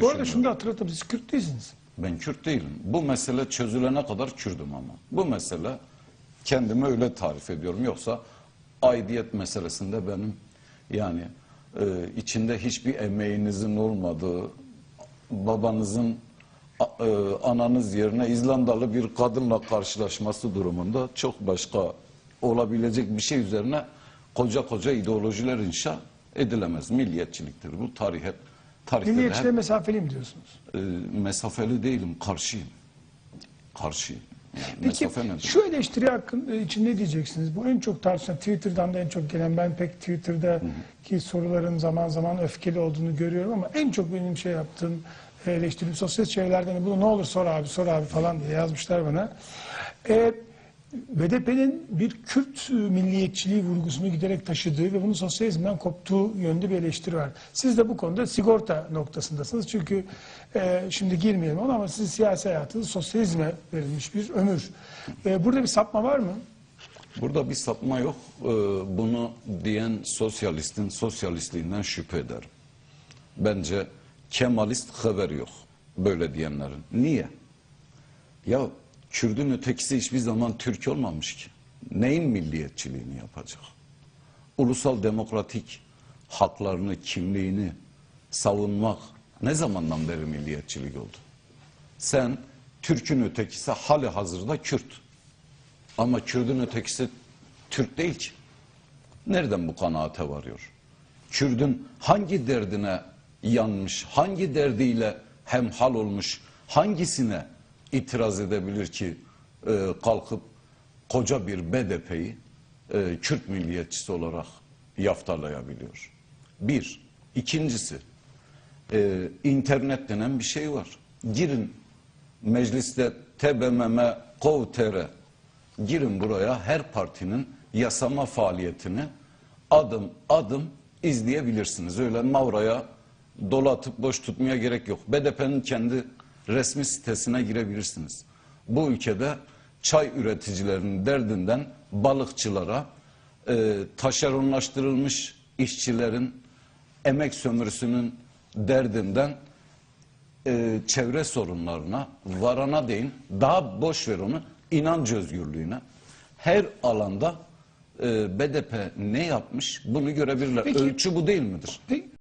Bu arada şunu da hatırlatalım. Siz Kürt değilsiniz. Ben Kürt değilim. Bu mesele çözülene kadar Kürdüm ama. Bu mesele kendimi öyle tarif ediyorum. Yoksa aidiyet meselesinde benim yani e, içinde hiçbir emeğinizin olmadığı, babanızın a- e, ananız yerine İzlandalı bir kadınla karşılaşması durumunda çok başka olabilecek bir şey üzerine koca koca ideolojiler inşa edilemez. Milliyetçiliktir. Bu tarihe tarihte de hep- Milliyetçiliğe mesafeliyim diyorsunuz. e, mesafeli değilim, karşıyım. Karşıyım. Yani Peki şu eleştiri hakkında için ne diyeceksiniz? Bu en çok tartışılan Twitter'dan da en çok gelen ben pek Twitter'daki soruların zaman zaman öfkeli olduğunu görüyorum ama en çok benim şey yaptığım eleştiri sosyal çevrelerden de bunu ne olur sor abi sor abi falan diye yazmışlar bana. Ee, BDP'nin bir Kürt milliyetçiliği vurgusunu giderek taşıdığı ve bunun sosyalizmden koptuğu yönde bir eleştiri var. Siz de bu konuda sigorta noktasındasınız. Çünkü e, şimdi girmeyelim ona ama sizin siyasi hayatınız sosyalizme verilmiş bir ömür. E, burada bir sapma var mı? Burada bir sapma yok. Ee, bunu diyen sosyalistin sosyalistliğinden şüphe ederim. Bence Kemalist haber yok. Böyle diyenlerin. Niye? Ya Kürdün ötekisi hiçbir zaman Türk olmamış ki. Neyin milliyetçiliğini yapacak? Ulusal demokratik haklarını, kimliğini savunmak ne zamandan beri milliyetçilik oldu? Sen Türk'ün ötekisi hali hazırda Kürt. Ama Kürdün ötekisi Türk değil ki. Nereden bu kanaate varıyor? Kürdün hangi derdine yanmış, hangi derdiyle hemhal olmuş, hangisine itiraz edebilir ki e, kalkıp koca bir BDP'yi e, Kürt milliyetçisi olarak yaftalayabiliyor? Bir. İkincisi, e, internet denen bir şey var. Girin mecliste TBMM Kov.tr girin buraya her partinin yasama faaliyetini adım adım izleyebilirsiniz. Öyle mavraya dolatıp boş tutmaya gerek yok. BDP'nin kendi resmi sitesine girebilirsiniz. Bu ülkede çay üreticilerinin derdinden balıkçılara, e, taşeronlaştırılmış işçilerin emek sömürüsünün derdinden e, çevre sorunlarına varana değin daha boş ver onu inanç özgürlüğüne her alanda e, BDP ne yapmış bunu görebilirler. Peki- Ölçü bu değil midir? Peki,